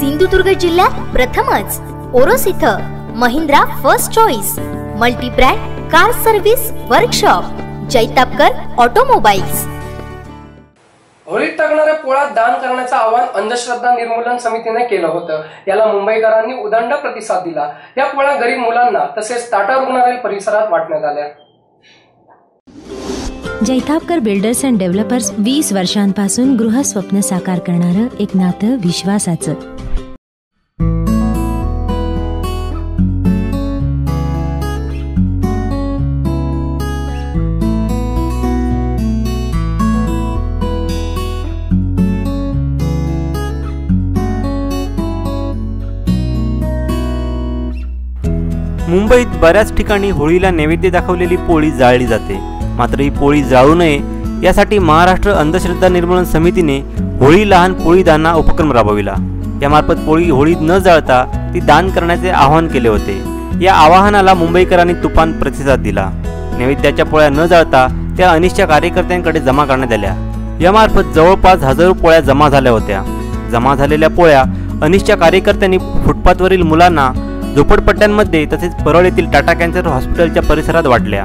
सिंधुदुर्ग जिल्ह्यात प्रथमच. ओरोस इथं Mahindra first choice multi brand car service workshop Jaitapkar automobiles. होळीत टाकणाऱ्या पोळ्यात दान करण्याचं आवाहन अंधश्रद्धा निर्मूलन समितीने केलं होतं. याला मुंबईकरांनी उदंड प्रतिसाद दिला. या पोळ्या गरीब मुलांना तसेच टाटा रुग्णालय परिसरात वाटण्यात आल्या. जैतापकर बिल्डर्स अँड डेव्हलपर्स वीस वर्षांपासून गृहस्वप्न साकार करणारं एक नातं विश्वासाचं. मुंबईत बऱ्याच ठिकाणी होळीला नैवेद्य दाखवलेली पोळी जाळली जाते. मात्र ही पोळी जाळू नये यासाठी महाराष्ट्र अंधश्रद्धा निर्मूलन समितीने होळी लहान पोळी दाना उपक्रम राबविला. यामार्फत पोळी होळीत न जाळता ती दान करण्याचे आवाहन केले होते. या आवाहनाला मुंबईकरांनी तुफान प्रतिसाद दिला. नैवेद्याच्या पोळ्या न जाळता त्या अनिश्च्या कार्यकर्त्यांकडे जमा करण्यात आल्या. यामार्फत जवळपास हजारो पोळ्या जमा झाल्या होत्या. जमा झालेल्या पोळ्या अनिश्च्या कार्यकर्त्यांनी फुटपाथवरील मुलांना झोपडपट्ट्यांमध्ये तसेच परळ येथील टाटा कॅन्सर हॉस्पिटलच्या परिसरात वाढल्या.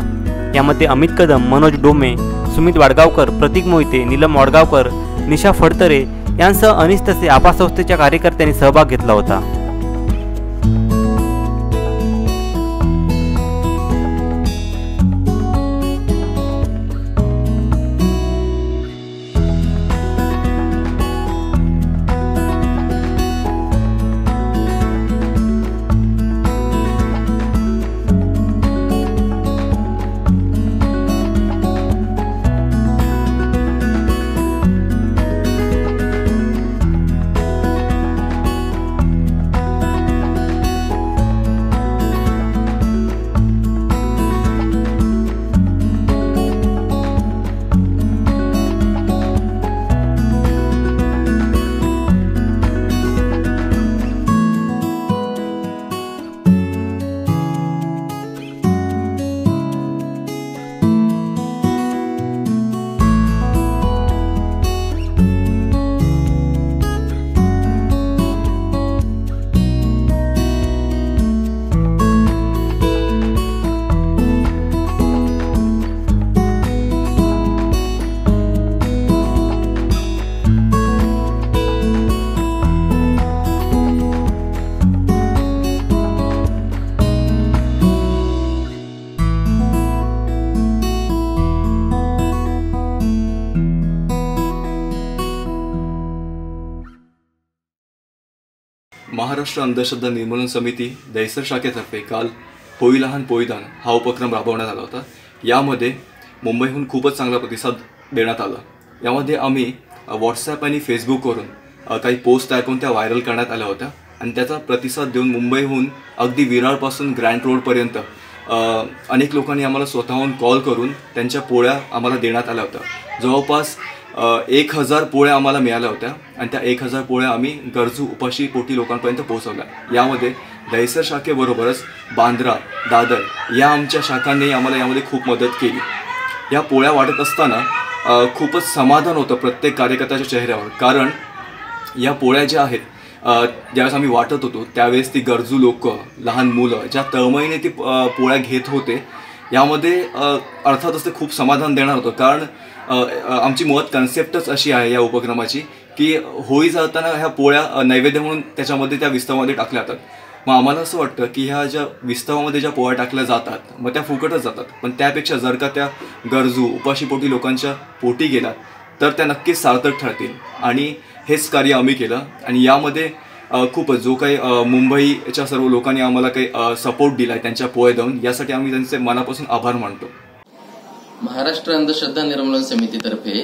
यामध्ये अमित कदम मनोज डोमे सुमित वाडगावकर प्रतीक मोहिते नीलम वाडगावकर निशा फडतरे यांसह अनिस तसे आपा संस्थेच्या कार्यकर्त्यांनी सहभाग घेतला होता. महाराष्ट्र अंधश्रद्धा निर्मूलन समिती दहिसर शाखेतर्फे काल पोई लहान पोळीदान हा उपक्रम राबवण्यात आला होता. यामध्ये मुंबईहून खूपच चांगला प्रतिसाद देण्यात आला. यामध्ये आम्ही व्हॉट्सॲप आणि फेसबुकवरून काही पोस्ट तयार करून त्या व्हायरल करण्यात आल्या होत्या आणि त्याचा प्रतिसाद देऊन मुंबईहून अगदी विरारपासून ग्रँड रोडपर्यंत अनेक लोकांनी आम्हाला स्वतःहून कॉल करून त्यांच्या पोळ्या आम्हाला देण्यात आल्या होत्या. जवळपास एक हजार पोळ्या आम्हाला मिळाल्या होत्या. आणि त्या एक हजार पोळ्या आम्ही गरजू उपाशी पोटी लोकांपर्यंत पोहोचवल्या. यामध्ये दहिसर शाखेबरोबरच बांद्रा दादर या आमच्या शाखांनी आम्हाला यामध्ये खूप मदत केली. या पोळ्या वाटत असताना खूपच समाधान होतं प्रत्येक कार्यकर्त्याच्या चेहऱ्यावर. कारण या पोळ्या ज्या आहेत ज्यावेळेस आम्ही वाटत होतो त्यावेळेस ती गरजू लोक लहान मुलं ज्या तळमळीने ती पोळ्या घेत होते यामध्ये अर्थातच ते खूप समाधान देणार होतं. कारण आमची मुळात कन्सेप्टच अशी आहे या उपक्रमाची की होळी जाताना ह्या पोळ्या नैवेद्य म्हणून त्याच्यामध्ये त्या विस्तवामध्ये टाकल्या जातात. मग आम्हाला असं वाटतं की ह्या ज्या विस्तवामध्ये ज्या पोळ्या टाकल्या जातात मग त्या फुकटच जातात. पण त्यापेक्षा जर का त्या गरजू उपाशीपोटी लोकांच्या पोटी गेल्या तर त्या नक्कीच सार्थक ठरतील. आणि हेच कार्य आम्ही केलं. आणि यामध्ये खूप जो काही मुंबईच्या सर्व लोकांनी आम्हाला काही सपोर्ट दिला आहे त्यांच्या पोळे देऊन यासाठी आम्ही त्यांचे मनापासून आभार मानतो. महाराष्ट्र अंधश्रद्धा निर्मूलन समितीतर्फे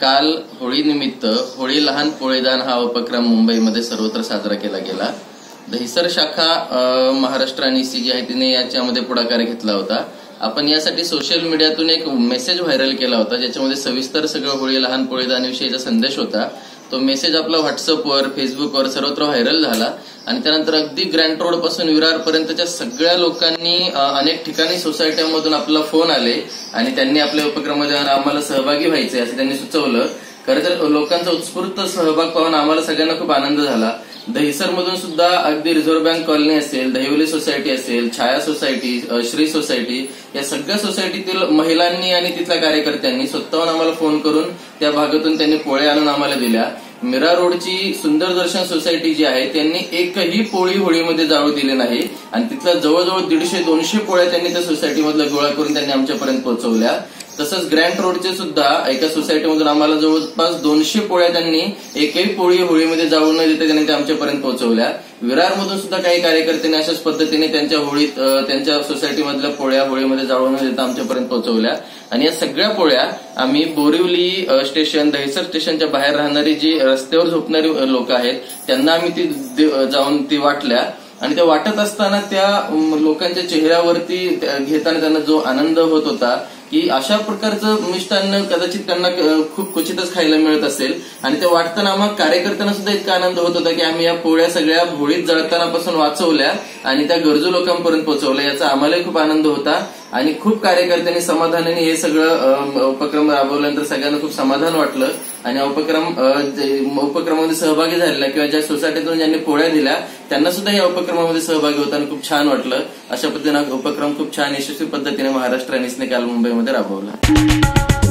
काल होळीनिमित्त होळी लहान पोळेदान हा उपक्रम मुंबईमध्ये सर्वत्र साजरा केला गेला. दहिसर शाखा महाराष्ट्र आणि सी जी आहे तिने याच्यामध्ये पुढाकार घेतला होता. आपण यासाठी सोशल मीडियातून एक मेसेज व्हायरल केला होता ज्याच्यामध्ये सविस्तर सगळं होळी लहान पोळीदानविषयीचा संदेश होता. तो मेसेज आपला व्हॉट्सअपवर फेसबुकवर सर्वत्र व्हायरल झाला. आणि त्यानंतर अगदी ग्रँड रोडपासून विरार पर्यंतच्या सगळ्या लोकांनी अनेक ठिकाणी सोसायट्यांमधून आपला फोन आले. आणि त्यांनी आपल्या उपक्रमामध्ये आम्हाला सहभागी व्हायचे असं त्यांनी सुचवलं. खरं तर लोकांचा उत्स्फूर्त सहभाग पाहून आम्हाला सगळ्यांना खूप आनंद झाला. दहिसर मधून सुद्धा अगदी रिझर्व्ह बँक कॉलनी असेल दहिवली सोसायटी असेल छाया सोसायटी श्री सोसायटी या सगळ्या सोसायटीतील महिलांनी आणि तिथल्या कार्यकर्त्यांनी स्वतःहून आम्हाला फोन करून त्या भागातून त्यांनी पोळ्या आणून आम्हाला दिल्या. मीरा रोडची सुंदर दर्शन सोसायटी जी आहे त्यांनी एकही पोळी होळीमध्ये जाळू दिली नाही. आणि तिथल्या जवळजवळ दीडशे दोनशे पोळ्या त्यांनी त्या सोसायटीमधल्या गोळा करून त्यांनी आमच्यापर्यंत पोहोचवल्या. तसंच ग्रँड रोडचे सुद्धा एका सोसायटीमधून आम्हाला जवळपास दोनशे पोळ्या त्यांनी एकही पोळी होळीमध्ये जाऊ न देता त्यांनी आमच्यापर्यंत पोहोचवल्या. विरारमधून सुद्धा काही कार्यकर्त्यांनी अशाच पद्धतीने त्यांच्या होळीत त्यांच्या सोसायटीमधल्या पोळ्या होळीमध्ये जाळू न देता आमच्यापर्यंत पोहोचवल्या. आणि या सगळ्या पोळ्या आम्ही बोरिवली स्टेशन दहिसर स्टेशनच्या बाहेर राहणारी जी रस्त्यावर झोपणारी लोक आहेत त्यांना आम्ही ती जाऊन ती वाटल्या. आणि त्या वाटत असताना त्या लोकांच्या चेहऱ्यावरती घेताना त्यांना जो आनंद होत होता की अशा प्रकारचं मिष्टान्न कदाचित त्यांना खूप क्वचितच खायला मिळत असेल. आणि ते वाटताना आम्हा कार्यकर्त्यांना सुद्धा इतका आनंद होत होता की आम्ही या पोळ्या सगळ्या होळीत जळतानापासून वाचवल्या आणि त्या गरजू लोकांपर्यंत पोहोचवल्या. याचा आम्हालाही खूप आनंद होता. आणि खूप कार्यकर्त्यांनी समाधानाने हे सगळं उपक्रम राबवल्यानंतर सगळ्यांना खूप समाधान वाटलं. आणि उपक्रम उपक्रमामध्ये सहभागी झालेला किंवा ज्या सोसायटीतून ज्यांनी पोळ्या दिल्या त्यांना सुद्धा या उपक्रमामध्ये सहभागी होताना खूप छान वाटलं. अशा पद्धतीने उपक्रम खूप छान यशस्वी पद्धतीने महाराष्ट्र अनिसने काल मुंबईमध्ये राबवला.